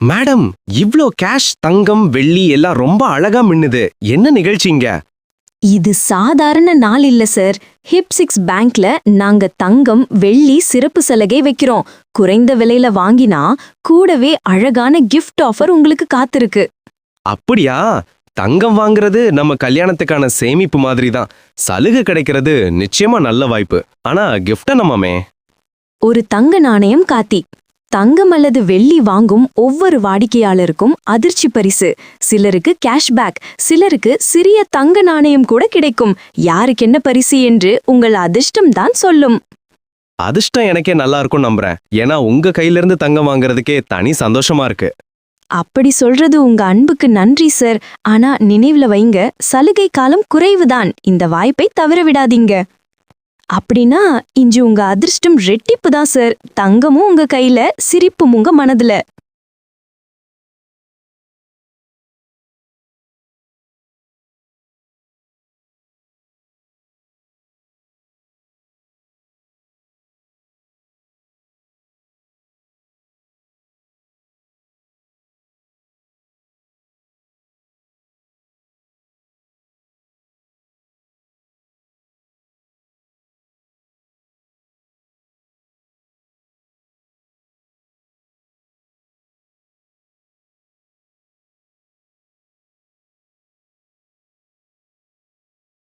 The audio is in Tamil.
மேடம் இவ்ளோ கேஷ் தங்கம் வெள்ளி எல்லாம் ரொம்ப அழகா மின்னுது. என்ன நிகழ்ச்சிங்க இது சாதாரண நாள் இல்ல சார் ஹிப்சிக்ஸ் பேங்க்ல நாங்க தங்கம் வெள்ளி சிறப்பு சலுகை வைக்கிறோம். குறைந்த விலையில வாங்கினா கூடவே அழகான கிஃப்ட் ஆஃபர் உங்களுக்கு காத்திருக்கு. அப்படியா? தங்கம் வாங்குறது நம்ம கல்யாணத்துக்கான சேமிப்பு மாதிரி தான் சலுகை கிடைக்கிறது நிச்சயமா நல்ல வாய்ப்பு. ஆனா கிஃப்ட நம்மமே? ஒரு தங்க நாணயம் காத்தி தங்கம் அல்லது வெள்ளி வாங்கும் ஒவ்வொரு வாடிக்கையாளருக்கும் அதிர்ச்சி பரிசு. சிலருக்கு கேஷ்பேக் சிலருக்கு சிறிய தங்க நாணயம் கூட கிடைக்கும். யாருக்கு என்ன பரிசு என்று உங்கள் அதிர்ஷ்டம் தான் சொல்லும். அதிர்ஷ்டம் எனக்கே நல்லா இருக்கும் நம்புறேன். ஏன்னா உங்க கையில இருந்து தங்கம் வாங்குறதுக்கே தனி சந்தோஷமா இருக்கு. அப்படி சொல்றது உங்க அன்புக்கு நன்றி சார். ஆனா நினைவுல வைங்க சலுகை காலம் குறைவுதான். இந்த வாய்ப்பை தவற விடாதீங்க. அப்படின்னா இஞ்சி உங்க அதிர்ஷ்டம் ரெட்டிப்பு தான் சார் தங்கமும் உங்க கையில சிரிப்பும் உங்க மனதுல.